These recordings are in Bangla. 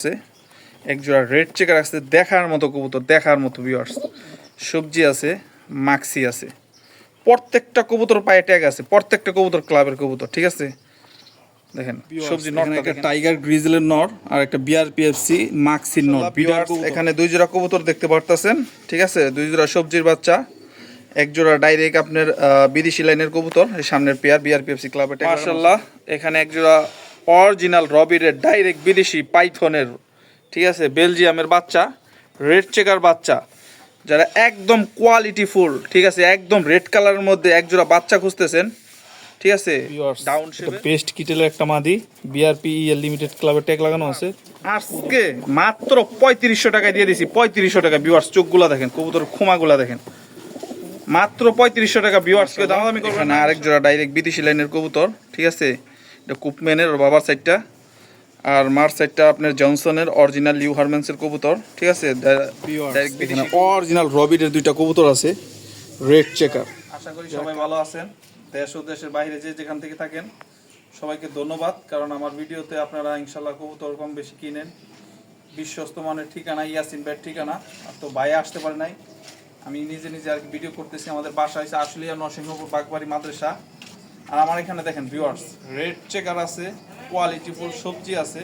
আছে। এক জোড়া রেড চেকার আছে দেখার মতো কবুতর দেখার মতো ভিউয়ার্স সবজি আছে মাক্সি আছে। প্রত্যেকটা কবুতর পায়ে ট্যাগ আছে প্রত্যেকটা কবুতর ক্লাবের কবুতর ঠিক আছে? দেখেন সবজি নট একটা টাইগার গ্রিজলের নর আর একটা বিআরপিএফসি মাক্সির নর এখানে দুই জোড়া কবুতর দেখতে পারতেছেন ঠিক আছে? দুই জোড়া সবজির বাচ্চা এক জোড়া ডাইরেক্ট আপনার বিদেশি লাইনের কবুতর সামনের পেয়ার বিআরপিএফসি ক্লাবে মার্শাল্লাহ এখানে এক জোড়া অরিজিনাল রবিরের ডাইরেক্ট বিদেশি পাইথনের ঠিক আছে বেলজিয়ামের বাচ্চা রেড চেকার বাচ্চা যারা একদম কোয়ালিটি ফুল ঠিক আছে একদম রেড কালারের মধ্যে এক জোড়া বাচ্চা খুঁজতেছেন ঠিক আছে ডাউন শেপে বেস্ট কিটেলের একটা মাদি বিআরপি লিমিটেড ক্লাবের ট্যাগ লাগানো আছে। আজকে মাত্র পঁয়ত্রিশশো টাকায় দিয়ে দিছি পঁয়ত্রিশশো টাকা ভিউয়ার্স চোখগুলা দেখেন কবুতর খোমাগুলা দেখেন। মাত্র পঁয়ত্রিশশো টাকা ভিউয়ার্সকে দামাদামি করবেন না আরেক জোড়া ডাইরেক্ট বিদেশি লাইনের কবুতর ঠিক আছে এটা কুপম্যানের ওর বাবার সাইডটা আর মার সাইডটা আপনার জনসনের অরিজিনাল লিউ হারমেন্সের কবুতর ঠিক আছে? অরিজিনাল রবিরের দুইটা কবুতর আছে রেড চেকার আশা করি সবাই ভালো আছেন। দেশ ও দেশের বাইরে যে যেখান থেকে থাকেন সবাইকে ধন্যবাদ। কারণ আমার ভিডিওতে আপনারা ইনশাল্লাহ কবুতর কম বেশি কিনেন। বিশ্বস্ত মানের ঠিকানা ইয়াসিন ভাইয়ের ঠিকানা। আর তো বাইরে আসতে পারে নাই। আমি নিজে নিজে আর কি ভিডিও করতেছি। আমাদের বাসা হয়েছে আশুলিয়া নরসিংহপুর বাগবাড়ি মাদ্রাসা। আর আমার এখানে দেখেন ভিউয়ার্স রেড চেকার আছে কোয়ালিটি ফুল সবজি আছে।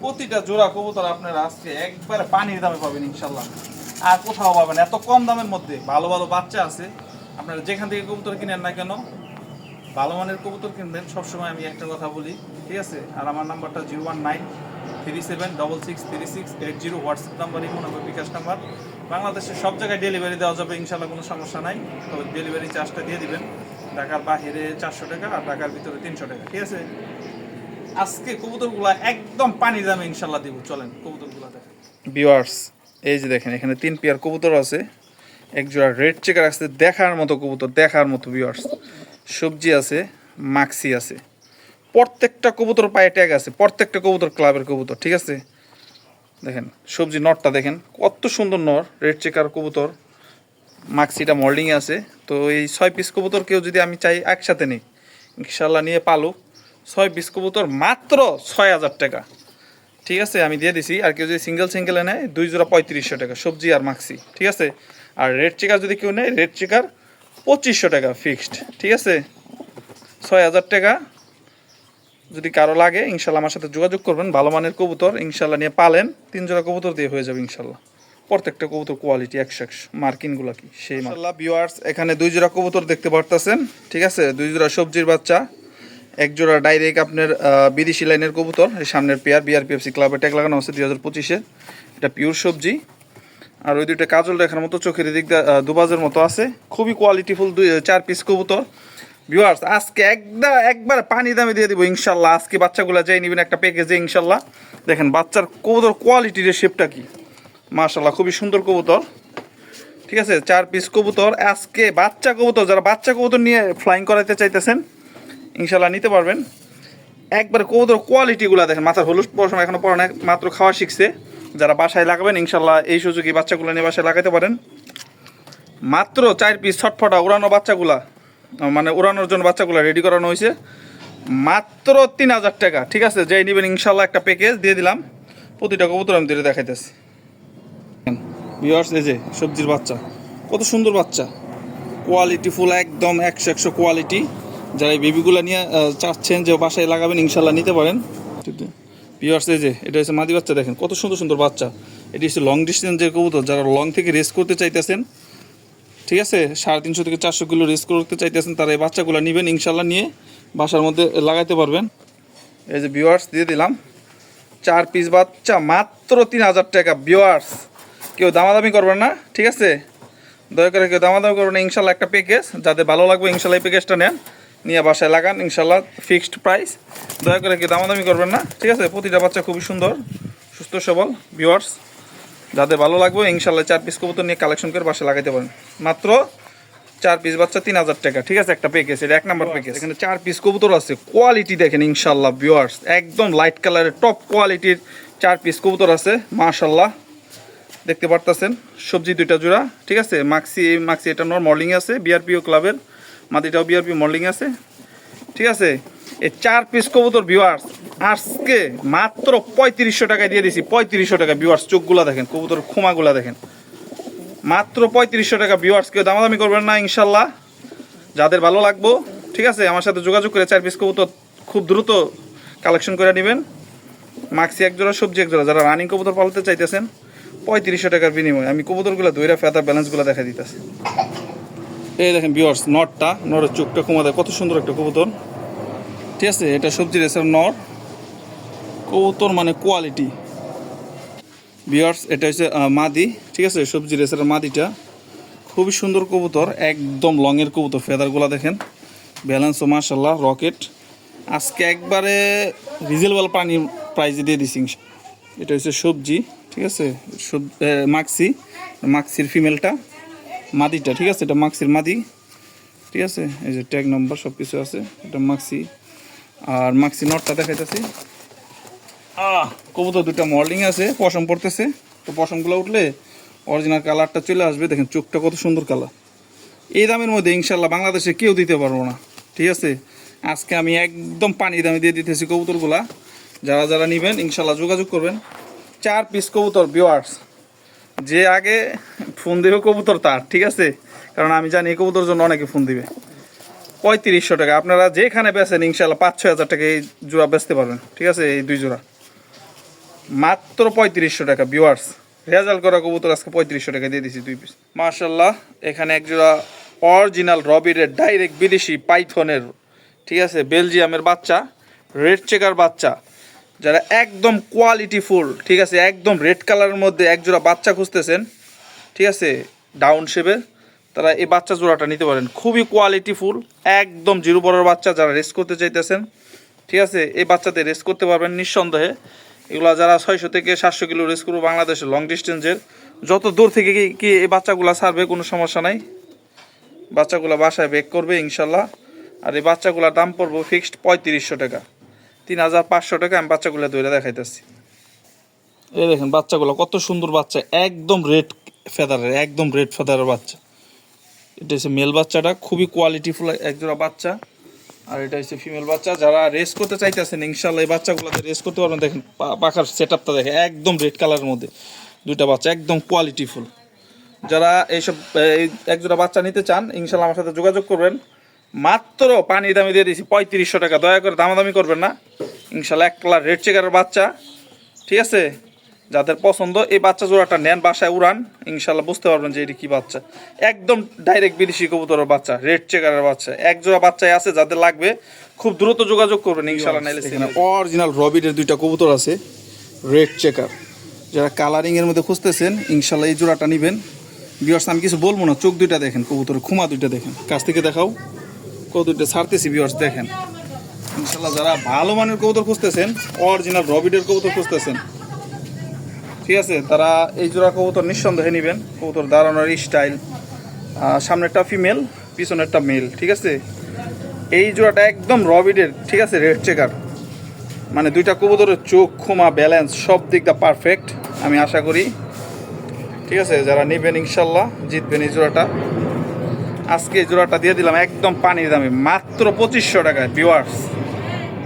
প্রতিটা জোড়া কবুতর আপনারা আজকে একবারে পানির দামে পাবেন ইনশাল্লাহ। আর কোথাও পাবেন এত কম দামের মধ্যে। ভালো ভালো বাচ্চা আছে। আপনারা যেখান থেকে কবুতর কিনেন না কেন, ভালো মানের কবুতর কিনবেন। সবসময় আমি একটা কথা বলি, ঠিক আছে? আর আমার নাম্বারটা zero one nine three seven double six three six eight zero, WhatsApp number, imo number, bKash number. বাংলাদেশের সব জায়গায় ডেলিভারি দেওয়া যাবে, ইনশাল্লাহ কোনো সমস্যা নাই। তবে ডেলিভারি চার্জটা দিয়ে দিবেন। ঢাকার বাহিরে চারশো টাকা আর ঢাকার ভিতরে তিনশো টাকা, ঠিক আছে? আজকে কবুতরগুলা একদম পানি দামে ইনশাল্লাহ দিব, চলেন কবুতরগুলা দেখেন। ভিউয়ার্স এই যে দেখেন, এখানে তিন পেয়ার কবুতর আছে। এক জোড়া রেড চেকার আছে, দেখার মতো কবুতর, দেখার মতো ভিউয়ার্স সবজি আছে মাক্সি আছে। প্রত্যেকটা কবুতর পায়ে ট্যাগ আছে, প্রত্যেকটা কবুতর ক্লাবের কবুতর, ঠিক আছে? দেখেন, সবজি নটটা দেখেন, কত সুন্দর নর রেড চেকার কবুতর। মাক্সিটা মোল্ডিংয়ে আছে, তো এই ছয় পিস কবুতর কেউ যদি আমি চাই একসাথে নিই ইনশাল্লাহ নিয়ে পালু। ছয় পিস কবুতর মাত্র ছয় হাজার টাকা। ঠিক আছে, আমি দিয়ে দিছি। আর কেউ যদি সিঙ্গেল সিঙ্গেলে নেয়, দুই জোড়া পঁয়ত্রিশশো টাকা, সবজি আর মাক্সি। ঠিক আছে? আর রেড চিকার যদি কেউ নেয় রেড চিকার পঁচিশশো টাকা ফিক্সড ঠিক আছে? ছয় হাজার টাকা। যদি কারও লাগে ইনশাল্লাহ আমার সাথে যোগাযোগ করবেন। ভালো মানের কবুতর ইনশাল্লাহ নিয়ে পালেন। তিন জোড়া কবুতর দিয়ে হয়ে যাবে ইনশাল্লাহ প্রত্যেকটা কবুতর কোয়ালিটি একশো একশো মার্কিনগুলো কি? সেই মাসাল্লাহ ভিউয়ার্স এখানে দুই জোড়া কবুতর দেখতে পারতেছেন, ঠিক আছে? দুই জোড়া সবজির বাচ্চা, এক জোড়া ডাইরেক্ট আপনার বিদেশি লাইনের কবুতর, এই সামনের পেয়ার বিআরপিএফসি ক্লাবে ট্যাগ লাগানো আছে দুই হাজার পঁচিশে। এটা পিওর সবজি। আর ওই দুইটা কাজল দেখার মতো চোখের দিক দুবাজের মতো আছে। খুবই কোয়ালিটিফুল দুই চার পিস কবুতর। ভিউয়ার্স আজকে একদা একবার পানি দামে দিয়ে দিব ইনশাল্লাহ আজকে বাচ্চাগুলো যাই নেবেন একটা প্যাকেজে ইনশাল্লাহ দেখেন, বাচ্চার কবুতর কোয়ালিটির শেপটা কি? মাশাল্লাহ খুবই সুন্দর কবুতর। ঠিক আছে, চার পিস কবুতর। আজকে বাচ্চা কবুতর, যারা বাচ্চা কবুতর নিয়ে ফ্লাইং করাতে চাইতেছেন ইনশাল্লাহ নিতে পারবেন। একবার কবুতর কোয়ালিটিগুলো দেখেন, মাথার হলুদ পড়াশোনা এখনও পড়ানো মাত্র খাওয়া শিখছে। যারা বাসায় লাগাবেন ইনশাল্লাহ এই সুযোগে বাচ্চাগুলো নিয়ে বাসায় লাগাতে পারেন। মাত্র চার পিস ছটফটা উড়ানো বাচ্চাগুলা মানে উড়ানোর জন্য বাচ্চাগুলো রেডি করানো হয়েছে মাত্র তিন হাজার টাকা, ঠিক আছে? যেই নেবেন ইনশাল্লাহ একটা প্যাকেজ দিয়ে দিলাম। প্রতিটা কবুতর আমি দিয়ে দেখাইতেছি। ভিউয়ার্স এই যে সবজির বাচ্চা, কত সুন্দর বাচ্চা। কোয়ালিটি ফুল একদম একশো একশো কোয়ালিটি যারা এই বেবিগুলো নিয়ে চাচ্ছেন যে বাসায় লাগাবেন, ইনশাল্লাহ নিতে পারেন। ভিউয়ার্স এই যে, এটা হচ্ছে মাদি বাচ্চা, দেখেন, কত সুন্দর সুন্দর বাচ্চা। এটি হচ্ছে লং ডিস্টেন্স যে কবুতর, যারা লং থেকে রেস করতে চাইতেছেন, ঠিক আছে? সাড়ে তিনশো থেকে চারশো কিলো রেস করতে চাইতেছেন, তারা এই বাচ্চাগুলো নেবেন, ইনশাল্লাহ নিয়ে বাসার মধ্যে লাগাইতে পারবেন। এই যে ভিউয়ার্স দিয়ে দিলাম। চার পিস বাচ্চা, মাত্র তিন হাজার টাকা ভিউয়ার্স কেউ দামাদামি করবেন না, ঠিক আছে? দয়া করে কেউ দামাদামি করবেন ইনশাল্লাহ একটা প্যাকেজ যাদের ভালো লাগবে, ইনশাল্লাহ এই প্যাকেজটা নেন। নিয়ে বাসায় লাগান, ইনশাল্লাহ ফিক্সড প্রাইস দয়া করে কেউ দামাদামি করবেন না, ঠিক আছে? প্রতিটা বাচ্চা খুবই সুন্দর, সুস্থ, সবল ভিউয়ার্স যাদের ভালো লাগবে, ইনশাল্লাহ চার পিস কবুতর নিয়ে কালেকশন করে বাসায় লাগাইতে পারেন। মাত্র চার পিস বাচ্চা তিন হাজার টাকা, ঠিক আছে? একটা প্যাকেজ এটা এক নাম্বার প্যাকেজ এখানে চার পিস কবুতর আছে কোয়ালিটি দেখেন, ইনশাল্লাহ ভিউয়ার্স একদম লাইট কালারের টপ কোয়ালিটির চার পিস কবুতর আছে, মাশাল্লাহ। দেখতে পারতেছেন, সবজি দুইটা জোড়া, ঠিক আছে? মাক্সি মাক্সি এটা নর মর্লিং আছে বিআরপিও ক্লাবের মাদিটাও বিআরপি মর্লিং আছে, ঠিক আছে? এই চার পিস কবুতর ভিউয়ার্স আজকে মাত্র পঁয়ত্রিশশো টাকায় দিয়ে দিছি, পঁয়ত্রিশশো টাকা ভিউয়ার্স চোখগুলা দেখেন, কবুতর খোমাগুলা দেখেন। মাত্র পঁয়ত্রিশশো টাকা ভিউয়ার্স কেউ দামাদামি করবেন না, ইনশাল্লাহ। যাদের ভালো লাগবো, ঠিক আছে? আমার সাথে যোগাযোগ করে চার পিস কবুতর খুব দ্রুত কালেকশন করে নেবেন। মাক্সি এক জোড়া, সবজি এক জোড়া, যারা রানিং কবুতর পালতে চাইতেছেন পঁয়ত্রিশশো টাকার বিনিময়ে আমি কবুতরগুলো দইরা ফেতা ব্যালেন্সগুলো দেখা দিতেছি। এই দেখেন ভিউয়ার্স নটটা নরের চোখটা কমা দেয় কত সুন্দর একটা কবুতর। ঠিক আছে, এটা সবজি রেসের নর কবুতর মানে কোয়ালিটি ভিউয়ার্স এটা হচ্ছে মাদি, ঠিক আছে, সবজি রেসের মাদিটা। খুবই সুন্দর কবুতর, একদম লংয়ের কবুতর, ফেদারগুলো দেখেন। ব্যালেন্সও মার্শাল্লাহ রকেট আজকে একবারে রিজনেবল পানি প্রাইজে দিয়ে দিছি এটা হচ্ছে সবজি। ঠিক আছে? মাক্সি, মাক্সির ফিমেলটা, মাদিটা, ঠিক আছে? এটা মাক্সির মাদি, ঠিক আছে? এই যে ট্যাগ নম্বর সব কিছু আছে। এটা মাক্সি। আর মাক্সি নটটা দেখাইতেছি। আহ, কবুতর দুটা মর্লিং আছে, পশম পড়তেছে। তো পশমগুলো উঠলে অরিজিনাল কালারটা চলে আসবে। দেখেন, চোখটা কত সুন্দর কালার এই দামের মধ্যে ইনশাল্লাহ বাংলাদেশে কেউ দিতে পারব না। ঠিক আছে? আজকে আমি একদম পানি দামে দিয়ে দিতেছি কবুতরগুলা। যারা যারা নেবেন, ইনশাল্লাহ যোগাযোগ করবেন। চার পিস কবুতর বিওয়ার্স যে আগে ফোন দেবে কবুতর তার, ঠিক আছে? কারণ আমি জানি এই কবুতর জন্য অনেকে ফোন দিবে। পঁয়ত্রিশশো টাকা। আপনারা যেখানে বেচেন ইনশাল্লাহ পাঁচ, ছয় হাজার টাকা এই জোড়া বেচতে পারবেন, ঠিক আছে? এই দুই জোড়া। মাত্র পঁয়ত্রিশশো টাকা বিওয়ার্স রেজাল্ট করা কবুতর আজকে পঁয়ত্রিশশো টাকা দিয়ে দিছি দুই পিস মার্শাল্লাহ এখানে এক জোড়া অরিজিনাল রবিরের ডাইরেক্ট বিদেশি পাইথনের, ঠিক আছে? বেলজিয়ামের বাচ্চা, রেড চেকার বাচ্চা। যারা একদম কোয়ালিটি ফুল, ঠিক আছে? একদম রেড কালারের মধ্যে একজোড়া বাচ্চা খুঁজতেছেন, ঠিক আছে? ডাউন শেপের তারা এই বাচ্চা জোড়াটা নিতে পারেন। খুবই কোয়ালিটি ফুল, একদম জিরো বড়ের বাচ্চা যারা রেস করতে চাইতেছেন, ঠিক আছে? এই বাচ্চাতে রেস করতে পারবেন নিঃসন্দেহে। এগুলো যারা ছয়শো থেকে সাতশো কিলো রেস করব বাংলাদেশে লং ডিস্টেন্সের যত দূর থেকে কি এই বাচ্চাগুলো ছাড়বে, কোনো সমস্যা নাই। বাচ্চাগুলো বাসায় বেক করবে ইনশাল্লাহ। আর এই বাচ্চাগুলোর দাম পড়ব ফিক্সড পঁয়ত্রিশশো টাকা। তিন হাজার পাঁচশো টাকা আমি বাচ্চাগুলো দইরা দেখাইতেছি। এই দেখেন, বাচ্চাগুলো কত সুন্দর বাচ্চা, একদম রেড ফেদারের, একদম রেড ফেদারের বাচ্চা। এটা হচ্ছে মেল বাচ্চাটা, খুবই কোয়ালিটিফুল একজোড়া বাচ্চা। আর এটা হচ্ছে ফিমেল বাচ্চা, যারা রেস করতে চাইতেছেন ইনশাল্লাহ এই বাচ্চাগুলোতে রেস করতে পারবেন। দেখেন পাখার সেট আপটা দেখে, একদম রেড কালারের মধ্যে দুইটা বাচ্চা, একদম কোয়ালিটিফুল যারা এইসব, এই একজোড়া বাচ্চা নিতে চান ইনশাল্লাহ আমার সাথে যোগাযোগ করবেন। মাত্র পানি দামে দিয়ে দিয়েছি পঁয়ত্রিশশো টাকা। দয়া করে দামাদামি করবেন না। ইনশাল্লাহ এক কালার রেড চেকারের বাচ্চা। ঠিক আছে? যাদের পছন্দ এই বাচ্চা জোড়াটা নেন বাসায় উড়ান। ইনশাল্লাহ বুঝতে পারবেন যে এটি কি বাচ্চা। একদম ডাইরেক্ট বিদেশি কবুতরের বাচ্চা রেড চেকারের বাচ্চা। এক জোড়া বাচ্চাই আছে যাদের লাগবে খুব দ্রুত যোগাযোগ করবেন ইনশাল্লাহ নাইলে অরিজিনাল রবিটের দুইটা কবুতর আছে রেড চেকার। যারা কালারিংয়ের মধ্যে খুঁজতেছেন ইনশাল্লাহ এই জোড়াটা নেবেন। বিয়ার্স আমি কিছু বলব না চোখ দুইটা দেখেন কবুতরের খুমা দুইটা দেখেন। কাছ থেকে দেখাও। কত দুইটা ছাড়তেছি বিয়ার্স দেখেন। ইনশাল্লাহ যারা ভালো মানের কবুতর খুঁজতেছেন অরিজিনাল রবিটের কবুতর খুঁজতেছেন, ঠিক আছে, তারা এই জোড়া কবুতর নিঃসন্দেহে নেবেন। কবুতর দাঁড়ানোর স্টাইল সামনেরটা ফিমেল পিছনেরটা মেল ঠিক আছে? এই জোড়াটা একদম রবিডের ঠিক আছে রেড চেকার মানে দুইটা কবুতরের চোখ খুমা ব্যালেন্স সব দিক দা পারফেক্ট আমি আশা করি। ঠিক আছে, যারা নেবেন ইনশাল্লাহ, জিতবেন এই জোড়াটা। আজকে জোড়াটা দিয়ে দিলাম, একদম পানির দামে, মাত্র পঁচিশশো টাকায় ভিওয়ার্স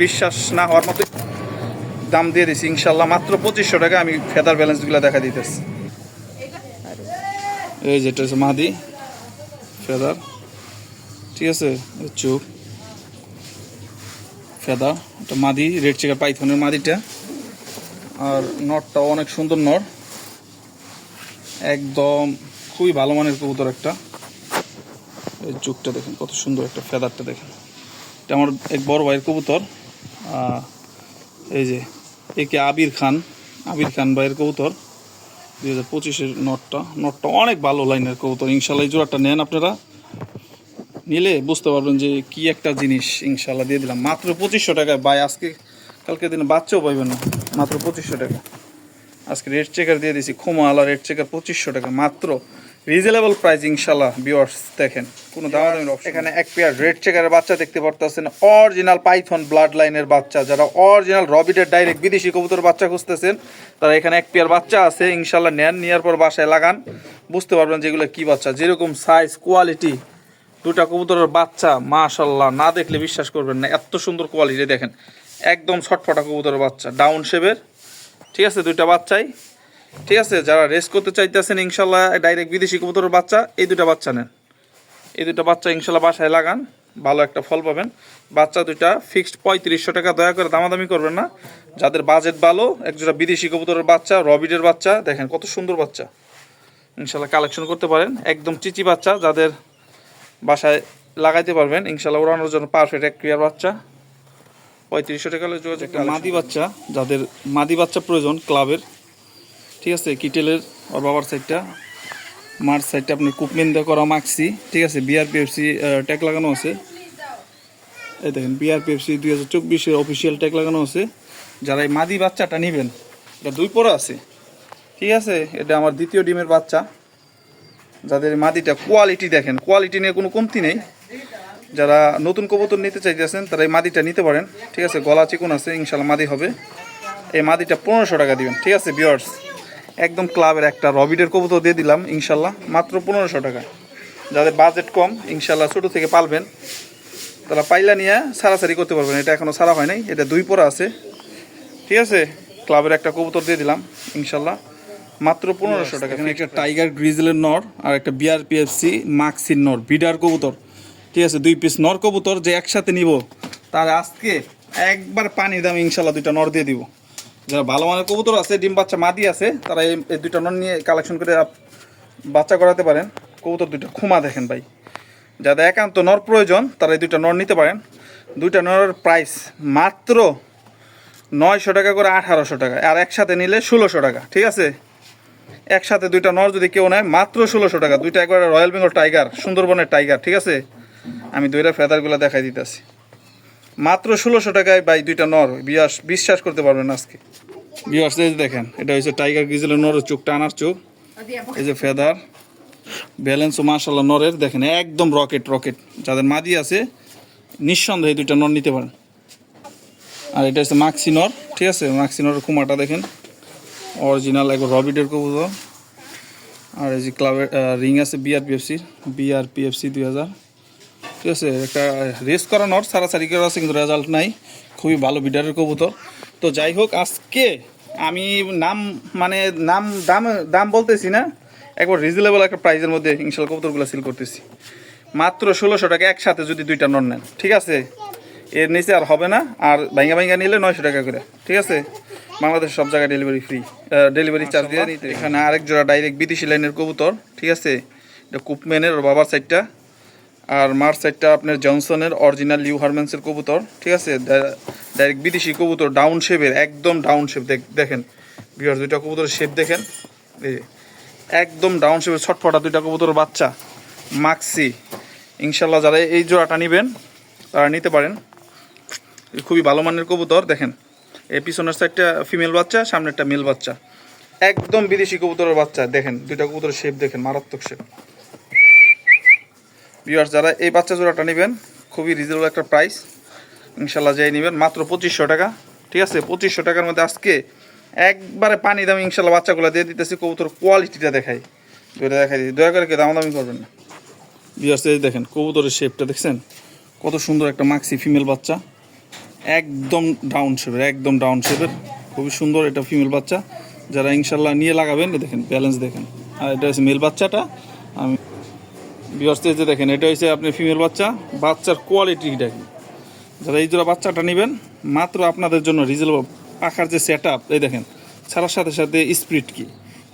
বিশ্বাস না হওয়ার মতো দাম দিয়ে দিছি, ইনশাল্লাহ মাত্র পঁচিশশো টাকা আমি ফেদার ব্যালেন্সগুলো দেখা দিতেছি। এই যেটা হচ্ছে মাদি ফেদার ঠিক আছে চুপ। ফেদার এটা মাদি রেড চেকার পাইথনের মাদিটা। আর নটটা অনেক সুন্দর নট একদম খুবই ভালো মানের কবুতর একটা। এই চোখটা দেখেন, কত সুন্দর একটা ফেদারটা দেখেন। এটা আমার এক বড় ভাইয়ের কবুতর এই যে, একে আবির খান আবির খান ভাইয়ের কবুতর, দুই হাজার পঁচিশের নটটা নটটা অনেক ভালো লাইনের কবুতর ইনশাল্লাহ এই জোড়াটা নেন আপনারা। নিলে বুঝতে পারবেন যে কি একটা জিনিস ইনশাল্লাহ দিয়ে দিলাম। মাত্র পঁচিশশো টাকায় ভাই, আজকে কালকে দিনে বাচ্চাও পাইবেন না। মাত্র পঁচিশশো টাকা। আজকে রেড চেকার দিয়ে দিয়েছি খুমা আলা রেড চেকার পঁচিশশো টাকা, মাত্র রিজনেবল প্রাইস ইনশাল্লাহ ভিউয়ার্স দেখেন কোনো দামাদামির অপশন এখানে এক পেয়ার রেড চেকারের বাচ্চা দেখতে পারতেছেন অরিজিনাল পাইথন ব্লাড লাইনের বাচ্চা। যারা অরিজিনাল রবিটের ডাইরেক্ট বিদেশি কবুতর বাচ্চা খুঁজতেছেন তারা এখানে এক পেয়ার বাচ্চা আছে ইনশাল্লাহ নেন নেওয়ার পর বাসায় লাগান। বুঝতে পারবেন যেগুলো কি বাচ্চা। যেরকম সাইজ কোয়ালিটি দুটা কবুতরের বাচ্চা মাশাল্লাহ না দেখলে বিশ্বাস করবেন না এত সুন্দর কোয়ালিটি দেখেন একদম ছটফটা কবুতরের বাচ্চা ডাউন শেপের ঠিক আছে দুইটা বাচ্চাই। ঠিক আছে যারা রেস করতে চাইতেছেন ইনশাল্লাহ ডাইরেক্ট বিদেশি কবুতরের বাচ্চা এই দুটা বাচ্চা নেন। এই দুটো বাচ্চা ইনশাল্লাহ বাসায় লাগান ভালো একটা ফল পাবেন। বাচ্চা দুইটা ফিক্সড পঁয়ত্রিশশো টাকা দয়া করে দামাদামি করবেন না। যাদের বাজেট ভালো একজোড়া বিদেশি কবুতরের বাচ্চা রবিডের বাচ্চা দেখেন কত সুন্দর বাচ্চা। ইনশাল্লাহ কালেকশন করতে পারেন একদম চিচি বাচ্চা যাদের বাসায় লাগাইতে পারবেন ইনশাল্লাহ ওড়ানোর জন্য পারফেক্ট এক ক্রিয়ার বাচ্চা। পঁয়ত্রিশশো টাকা যোগাযোগ মাদি বাচ্চা যাদের মাদি বাচ্চা প্রয়োজন ক্লাবের ঠিক আছে, কিটেলের ওর বাবার সাইডটা মার সাইডটা আপনার কুপমেন দিয়ে করা মাখছি, ঠিক আছে বিআরপিএফসি ট্যাগ লাগানো আছে। এই দেখেন বিআরপিএফসি দুই হাজার চব্বিশের অফিসিয়াল ট্যাগ লাগানো আছে। যারা এই মাদি বাচ্চাটা নেবেন, এটা দুই পরে আছে। ঠিক আছে, এটা আমার দ্বিতীয় ডিমের বাচ্চা। যাদের মাদিটা কোয়ালিটি দেখেন কোয়ালিটি নিয়ে কোনো কমতি নেই। যারা নতুন কবুতর নিতে চাইতেছেন, তারা এই মাদিটা নিতে পারেন। ঠিক আছে, গলা চিকুন আছে, ইনশাল্লাহ মাদি হবে। এই মাদিটা পনেরোশো টাকা দিবেন, ঠিক আছে বিয়ার্স একদম ক্লাবের একটা রবিডের কবুতর দিয়ে দিলাম, ইনশাল্লাহ। মাত্র পনেরোশো টাকা। যাদের বাজেট কম, ইনশাল্লাহ ছোটো থেকে পালবেন। তারা পাইলা নিয়ে সারাসারি করতে পারবেন। এটা এখনও সারা হয় নাই, এটা দুই পরা আছে। ঠিক আছে? ক্লাবের একটা কবুতর দিয়ে দিলাম, ইনশাল্লাহ। মাত্র পনেরোশো টাকা। এখানে একটা টাইগার গ্রিজলের নর আর একটা বিআরপিএফসি মাক্সির নর, বিডার কবুতর। ঠিক আছে? দুই পিস নর কবুতর যে একসাথে নিব, তার আজকে একবার পানি দাম ইনশাল্লাহ দুইটা নর দিয়ে দিব। যারা ভালো মানের কবুতর আছে, ডিম বাচ্চা মাদি আছে, তারা এই দুইটা নন নিয়ে কালেকশন করে বাচ্চা করাতে পারেন। কবুতর দুইটা খুমা দেখেন ভাই। যাদের একান্ত নর প্রয়োজন, তারা এই দুইটা নর নিতে পারেন। দুইটা নরের প্রাইস মাত্র নয়শো টাকা করে আঠারোশো টাকা। আর একসাথে নিলে ষোলোশো টাকা, ঠিক আছে? একসাথে দুইটা নর যদি কেউ নেয়, মাত্র ষোলোশো টাকা। দুইটা একবার রয়্যাল বেঙ্গল টাইগার সুন্দরবনের টাইগার ঠিক আছে? আমি দুইটা ফেদারগুলো দেখাই দিতেছি। মাত্র ষোলোশো টাকায় বাই দুইটা নর। বিয়াস, বিশ্বাস করতে পারবেন আজকে। বিয়াস, এই দেখেন, এটা হচ্ছে টাইগার গিজেলের নরের চোখ, টানার চোখ। এই যে ফেদার, ব্যালেন্সও মার্শাল্লাহ নরের। দেখেন, একদম রকেট রকেট। যাদের মাদি আছে, নিঃসন্দেহে দুইটা নর নিতে পারেন। আর এটা হচ্ছে মাক্সি নর, ঠিক আছে? মাক্সি নরের কুমাটা দেখেন। অরিজিনাল একবার রবিডের কবুতর। আর এই যে ক্লাবের রিং আছে বিআরপিএফসি বিআরপিএফসি দুই হাজার। ঠিক আছে একটা রেস করা নট সারাসারি করা আছে কিন্তু রেজাল্ট নাই। খুবই ভালো বিডারের কবুতর। তো যাই হোক আজকে আমি নাম মানে নাম দাম দাম বলতেছি না একবার রিজনেবল একটা প্রাইজের মধ্যে ইনশাল্লাহ কবুতরগুলো সিল করতেছি। মাত্র ষোলোশো টাকা একসাথে যদি দুইটা নন নেন ঠিক আছে? এর নিচে আর হবে না আর ভাঙ্গা ভাঙ্গা নিলে নয়শো টাকা করে ঠিক আছে? বাংলাদেশ সব জায়গায় ডেলিভারি ফ্রি ডেলিভারি চার্জ দিয়ে নিতে এখানে আরেক জোড়া ডাইরেক্ট বিদেশি লাইনের কবুতর ঠিক আছে? এটা কুপম্যানের ওর বাবার সাইডটা আর মার সাইডটা আপনার জনসনের অরিজিনাল লিউ হারমেন্সের কবুতর, ঠিক আছে? ডাইরেক্ট বিদেশি কবুতর ডাউন শেপের একদম ডাউন শেপ দেখেন। বিহার দুইটা কবুতরের শেপ দেখেন। এই একদম ডাউন শেপের ছটফটা দুইটা কবুতর বাচ্চা মাক্সি ইনশাল্লাহ যারা এই জোড়াটা নেবেন, তারা নিতে পারেন। খুবই ভালো মানের কবুতর, দেখেন। এই পিছনের সাইডটা ফিমেল বাচ্চা, সামনেরটা মেল বাচ্চা। একদম বিদেশি কবুতরের বাচ্চা, দেখেন। দুইটা কবুতরের শেপ দেখেন, মারাত্মক শেপ ভিউয়ার্স যারা এই বাচ্চা জোড়াটা নেবেন, খুবই রিজনেবল একটা প্রাইস ইনশাল্লাহ যাই নেবেন, মাত্র পঁচিশশো টাকা। ঠিক আছে, পঁচিশশো টাকার মধ্যে আজকে একবারে পানি দামি ইনশাল্লাহ বাচ্চাগুলো দিয়ে দিতেছি, কবুতর কোয়ালিটিটা দেখাই। দুইটা দেখাই দিই। দয়া করে কেউ দামাদামি করবেন না। ভিউয়ার্স এই দেখেন, কবুতরের শেপটা দেখছেন? কত সুন্দর একটা মাক্সি ফিমেল বাচ্চা। একদম ডাউন শেপের একদম ডাউন শেপের খুবই সুন্দর এটা ফিমেল বাচ্চা। যারা ইনশাল্লাহ নিয়ে লাগাবেন দেখেন ব্যালেন্স দেখেন। আর এটা হচ্ছে মেল বাচ্চাটা। আমি বিহস্তে যে দেখেন, এটা হচ্ছে আপনি ফিমেল বাচ্চা। বাচ্চার কোয়ালিটি দেখেন যারা এই জোড়া বাচ্চাটা নেবেন, মাত্র আপনাদের জন্য রিজনেবল পাখার যে সেট আপ এই দেখেন, ছাড়ার সাথে সাথে স্পিড কি?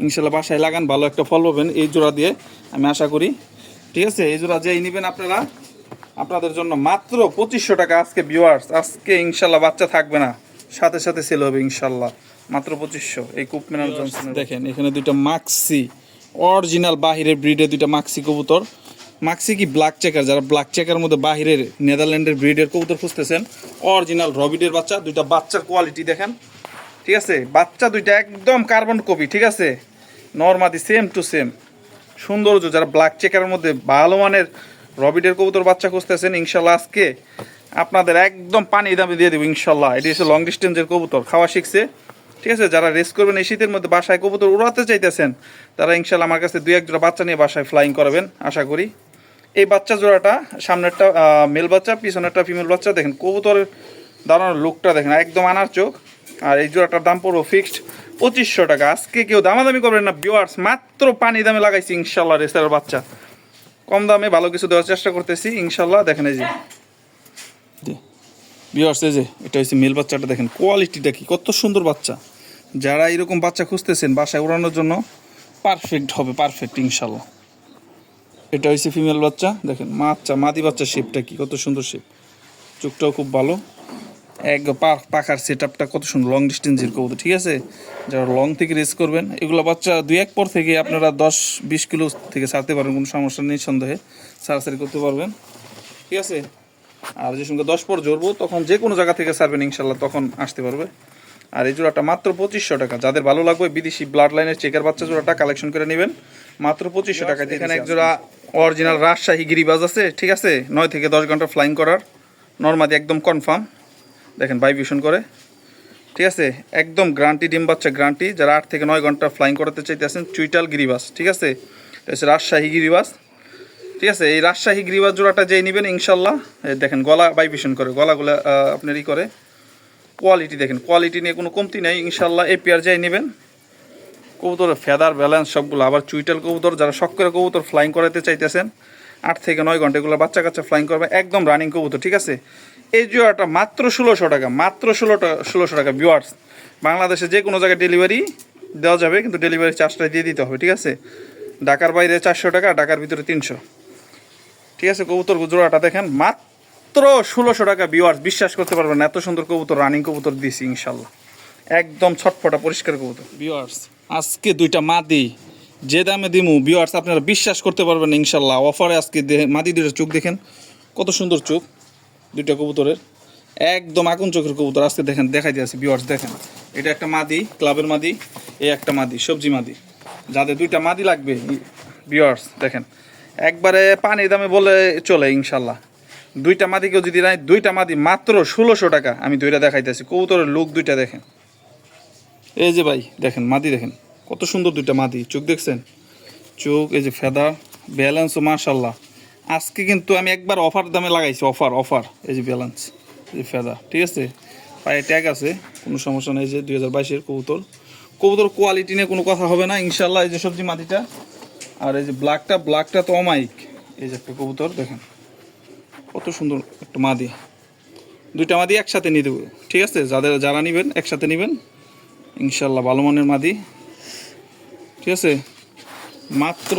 ইনশাল্লাহ বাসায় লাগান, ভালো একটা ফল পাবেন এই জোড়া দিয়ে, আমি আশা করি। ঠিক আছে, এই জোড়া যেই নেবেন আপনারা, আপনাদের জন্য মাত্র পঁচিশশো টাকা আজকে ভিউয়ার্স আজকে ইনশাল্লাহ বাচ্চা থাকবে না। সাথে সাথে সেল হবে ইনশাল্লাহ মাত্র পঁচিশশো, এই কুপমিনার জনসন দেখেন, এখানে দুইটা মাক্সি অরিজিনাল বাহিরের ব্রিডের দুইটা মাক্সি কবুতর। মাক্সি কি ব্ল্যাক চেকার যারা ব্ল্যাক চেকার মধ্যে বাহিরের নেদারল্যান্ডের ব্রিডের কবুতর খুঁজতেছেন অরিজিনাল রবিডের বাচ্চা, দুইটা বাচ্চার কোয়ালিটি দেখেন। ঠিক আছে? বাচ্চা দুইটা একদম কার্বন কপি ঠিক আছে? নর্মাদি সেম টু সেম সৌন্দর্য, যারা ব্ল্যাক চেকারের মধ্যে ভালো মানের রবিডের কবুতর বাচ্চা খুঁজতেছেন, ইনশাল্লাহ আজকে আপনাদের একদম পানি দামে দিয়ে দেবো, ইনশাল্লাহ। এটি হচ্ছে লং ডিস্টেন্সের কবুতর, খাওয়া শিখছে। ঠিক আছে? যারা রেস করবেন এই শীতের মধ্যে বাসায় কবুতর উড়াতে চাইতেছেন, তারা ইনশাল্লাহ আমার কাছে দুই এক জোড়া বাচ্চা নিয়ে বাসায় ফ্লাইং করবেন, আশা করি। এই বাচ্চা জোড়াটা, সামনেরটা মেল বাচ্চা, পিছনেরটা ফিমেল বাচ্চা, দেখেন কবুতরের দাঁড়ানোর লুকটা দেখেন, একদম আনার চোখ। আর এই জোড়াটার দাম পড়ব ফিক্সড পঁচিশশো টাকা। আজকে কেউ দামাদামি করবেন না ভিউয়ার্স মাত্র পানি দামে লাগাইছি ইনশাল্লাহ রেসার বাচ্চা। কম দামে ভালো কিছু দেওয়ার চেষ্টা করতেছি, ইনশাল্লাহ দেখেন এই যে। ভিউয়ার্স এই যে, এটা হচ্ছে মেল বাচ্চাটা, দেখেন কোয়ালিটিটা কি, কত সুন্দর বাচ্চা। যারা এরকম বাচ্চা খুঁজতেছেন, বাসায় উড়ানোর জন্য পারফেক্ট হবে পারফেক্ট ইনশাল্লাহ। এটা হচ্ছে ফিমেল বাচ্চা দেখেন বাচ্চা মাদি বাচ্চা শেপটা কি কত সুন্দর শেপ চোখটাও খুব ভালো। এক পা- পাখার সেট আপটা কত সুন্দর লং ডিস্টেন্সের কবুতর ঠিক আছে? যারা লং থেকে রেস করবেন এগুলো বাচ্চা দুই এক পর থেকে আপনারা দশ বিশ কিলো থেকে ছাড়তে পারবেন কোনো সমস্যা নেই সন্দেহে সারাসারি করতে পারবেন ঠিক আছে? আর যে সঙ্গে দশ পর জড়বো তখন যে কোনো জায়গা থেকে ছাড়বেন ইনশাল্লাহ তখন আসতে পারবে। আর এই জোড়াটা মাত্র পঁচিশশো টাকা। যাদের ভালো লাগবে বিদেশি ব্লাড লাইনের চেকার বাচ্চা জোড়াটা কালেকশন করে নেবেন। মাত্র পঁচিশশো টাকা। এখানে এক জোড়া অরিজিনাল রাজশাহী গিরিবাজ আছে, ঠিক আছে? নয় থেকে দশ ঘণ্টা ফ্লাইং করার। নর্মাদি একদম কনফার্ম দেখেন ভাইব্রেশন করে। ঠিক আছে? একদম গ্রান্টি ডিম বাচ্চা গ্রান্টি যারা আট থেকে নয় ঘণ্টা ফ্লাইং করাতে চাইতেছেন চুইটাল গিরিবাস ঠিক আছে? হচ্ছে রাজশাহী গিরিবাস ঠিক আছে? এই রাজশাহী গিরিবাস জোড়াটা যেই নেবেন, ইনশাল্লাহ দেখেন, গলা ভাইব্রেশন করে, গলাগুলো ই করে। কোয়ালিটি দেখেন কোয়ালিটি নিয়ে কোনো কমতি নেই, ইনশাল্লাহ এই পেয়ার যাই নেবেন কবুতরের ফেদার ব্যালেন্স সবগুলো। আবার চুইটাল কবুতর, যারা শখ করে কবুতর ফ্লাইং করাতে চাইতেছেন, আট থেকে নয় ঘণ্টা এগুলো বাচ্চা কাচ্চা ফ্লাইং করবে, একদম রানিং কবুতর, ঠিক আছে? এই জোড়াটা মাত্র ষোলোশো টাকা, মাত্র ষোলো টাকা ষোলোশো টাকা ভিউয়ার্স বাংলাদেশে যে কোনো জায়গায় ডেলিভারি দেওয়া যাবে, কিন্তু ডেলিভারি চার্জটা দিয়ে দিতে হবে, ঠিক আছে? ঢাকার বাইরে চারশো টাকা, ঢাকার ভিতরে তিনশো। ঠিক আছে, কবুতর জোড়াটা দেখেন, মাত্র ষোলোশো টাকা ভিউয়ার্স বিশ্বাস করতে পারবেন এত সুন্দর কবুতর রানিং কবুতর দিয়েছি, ইনশাল্লাহ। একদম ছটফটা, পরিষ্কার কবুতর। ভিউয়ার্স আজকে দুইটা মাদি। যে দামে দিমু ভিউয়ার্স আপনারা বিশ্বাস করতে পারবেন ইনশাল্লাহ। অফারে আজকে মাদি দুইটা চোখ দেখেন। কত সুন্দর চোখ, দুইটা কবুতরের। একদম আগুন চোখের কবুতর। আজকে দেখেন, দেখাই দিয়েছে ভিউয়ার্স দেখেন। এটা একটা মাদি, ক্লাবের মাদি, এই একটা মাদি, সবজি মাদি। যাদের দুইটা মাদি লাগবে ভিউয়ার্স দেখেন। একবারে পানির দামে বলে চলে, ইনশাল্লাহ। দুইটা মাদিকেও যদি নাই দুইটা মাদি মাত্র ষোলোশো টাকা, আমি দুইটা দেখাইতেছি। কবুতরের লুক দুইটা দেখেন। এই যে ভাই, দেখেন, মাদি দেখেন, কত সুন্দর দুইটা মাদি, চোখ দেখছেন? চোখ, এই যে ফেদা ব্যালেন্সও মার্শাল্লাহ আজকে কিন্তু আমি একবার অফার দামে লাগাইছি অফার অফার এই যে ব্যালেন্স এই যে ফেদা, ঠিক আছে? পায়ে ট্যাগ আছে, কোনো সমস্যা নেই যে দুই হাজার বাইশের কবুতর। কবুতর কোয়ালিটি নিয়ে কোনো কথা হবে না ইনশাল্লাহ এই যে সবজি মাদিটা। আর এই যে ব্ল্যাকটা ব্ল্যাকটা তো অমাইক এই যে একটা কবুতর, দেখেন, কত সুন্দর একটা মাদি। দুইটা মাদি একসাথে নিয়ে দেবো ঠিক আছে? যাদের, যারা নেবেন, একসাথে নেবেন। ইনশাল্লাহ ভালো মানের মাদি। ঠিক আছে? মাত্র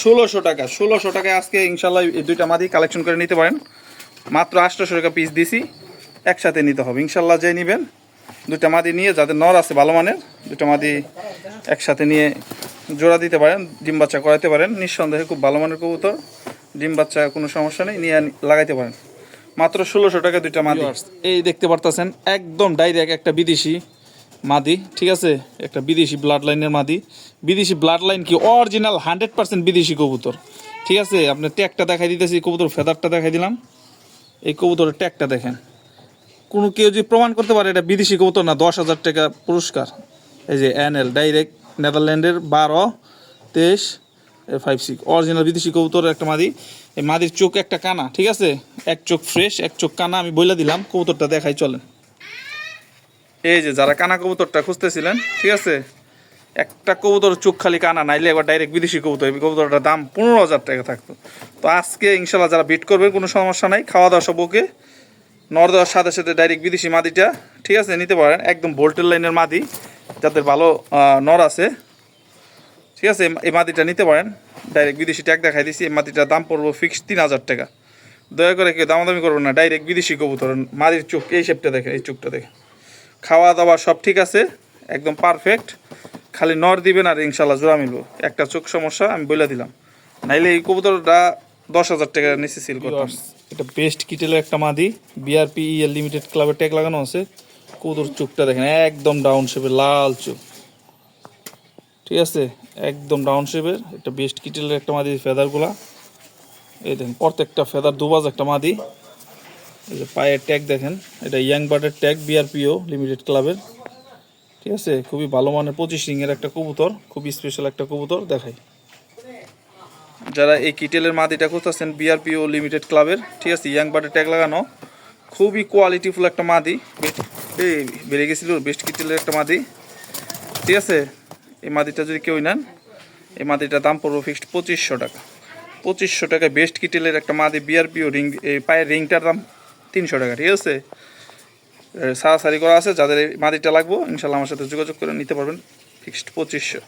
ষোলোশো টাকা, ষোলোশো টাকায় আজকে ইনশাল্লাহ এই দুইটা মাদি কালেকশন করে নিতে পারেন। মাত্র আটশোশো টাকা পিস দিছি, একসাথে নিতে হবে। ইনশাল্লাহ যে নেবেন, দুইটা মাদি নিয়ে যাদের নর আছে ভালো মানের, দুইটা মাদি একসাথে নিয়ে জোড়া দিতে পারেন, ডিম বাচ্চা করাতে পারেন। নিঃসন্দেহে খুব ভালো মানের কবুতর, ডিম বাচ্চা কোনো সমস্যা নেই, নিয়ে লাগাইতে পারেন। মাত্র ষোলোশো টাকা দুইটা মাদি। এই দেখতে পারতেছেন, একদম ডাইরেক্ট একটা বিদেশি মাদি, ঠিক আছে? একটা বিদেশি ব্লাড লাইনের মাদি। বিদেশি ব্লাড লাইন কি অরিজিনাল হান্ড্রেড পার্সেন্ট বিদেশি কবুতর। ঠিক আছে? আপনি ট্যাগটা দেখাই দিতেছি, কবুতর ফেদারটা দেখাই দিলাম। এই কবুতরের ট্যাগটা দেখেন। কোনো কেউ যদি প্রমাণ করতে পারে, এটা বিদেশি কবুতর না, দশ হাজার টাকা পুরস্কার। এই যে এনএল ডাইরেক্ট নেদারল্যান্ডের বারো, তেইশ ফাইভ সিক্স অরিজিনাল বিদেশি কবুতরের একটা মাদি। এই মাদির চোখ একটা কানা, ঠিক আছে? এক চোখ ফ্রেশ এক চোখ কানা, আমি বইলা দিলাম, কবুতরটা দেখাই চলেন। এই যে যারা কানা কবুতরটা খুঁজতেছিলেন, ঠিক আছে? একটা কবুতর চোখ খালি কানা, নাইলে এবার ডাইরেক্ট বিদেশি কবুতর। এই কবুতরটার দাম পনেরো হাজার টাকা থাকতো। তো আজকে ইনশাল্লাহ যারা বিট করবেন কোনো সমস্যা নাই। খাওয়া দাওয়া সব ওকে নর দেওয়ার সাথে সাথে ডাইরেক্ট বিদেশি মাদিটা, ঠিক আছে, নিতে পারেন। একদম ভোল্টের লাইনের মাদি, যাদের ভালো নর আছে। ঠিক আছে, এই মাদিটা নিতে পারেন। ডাইরেক্ট বিদেশি ট্যাগ দেখাই দিছি। এই মাদিটার দাম পড়ব ফিক্স তিন হাজার টাকা। দয়া করে কেউ দামাদামি করবেন না। ডাইরেক্ট বিদেশি কবুতর, মাদির চোখ, এই শেপটা দেখে এই চোখটা দেখে খাওয়া দাওয়া সব ঠিক আছে, একদম পারফেক্ট খালি নর দিবেন আর ইনশাল্লাহ জোড়া মিলবো। একটা চোখ সমস্যা, আমি বলে দিলাম। নাইলে এই কবুতরটা দশ হাজার টাকা নিচে সিল করতাম। এটা বেস্ট কিটেলের একটা মাদি বিআরপি এর লিমিটেড ক্লাবের ট্যাগ লাগানো আছে। কবুতর চোখটা দেখেন, একদম ডাউন শেপের লাল চোখ। ঠিক আছে? একদম ডাউন শেপের এটা বেস্ট কিটেলের একটা মাদি ফেদারগুলা এই দেখেন, প্রত্যেকটা ফেদার দুবাজ একটা মাদি। এই যে পায়ের ট্যাগ দেখেন, এটা ইয়াং বার্ডের ট্যাগ বিআরপিও লিমিটেড ক্লাবের ঠিক আছে? খুবই ভালো মানের পঁচিশ রিংয়ের একটা কবুতর খুবই স্পেশাল একটা কবুতর, দেখাই। যারা এই কিটেলের মাদিটা খুঁজতেছেন বিআরপিও লিমিটেড ক্লাবের ঠিক আছে ইয়াং বার্ডের ট্যাগ লাগানো, খুবই কোয়ালিটিফুল একটা মাদি এই, বেড়ে গেছিল বেস্ট কিটেলের একটা মাদি ঠিক আছে? এই মাদিটা যদি কেউ নেন, এই মাদিটার দাম পড়ব ফিক্সড পঁচিশশো টাকা। পঁচিশশো টাকা বেস্ট কিটেলের একটা মাদি বিআরপিও রিং এই পায়ের রিংটার দাম তিনশো টাকা, ঠিক আছে? সারাসারি করা আছে, যাদের মাদিটা লাগবো, ইনশাল্লাহ আমার সাথে যোগাযোগ করে নিতে পারবেন ফিক্সড পঁচিশশো।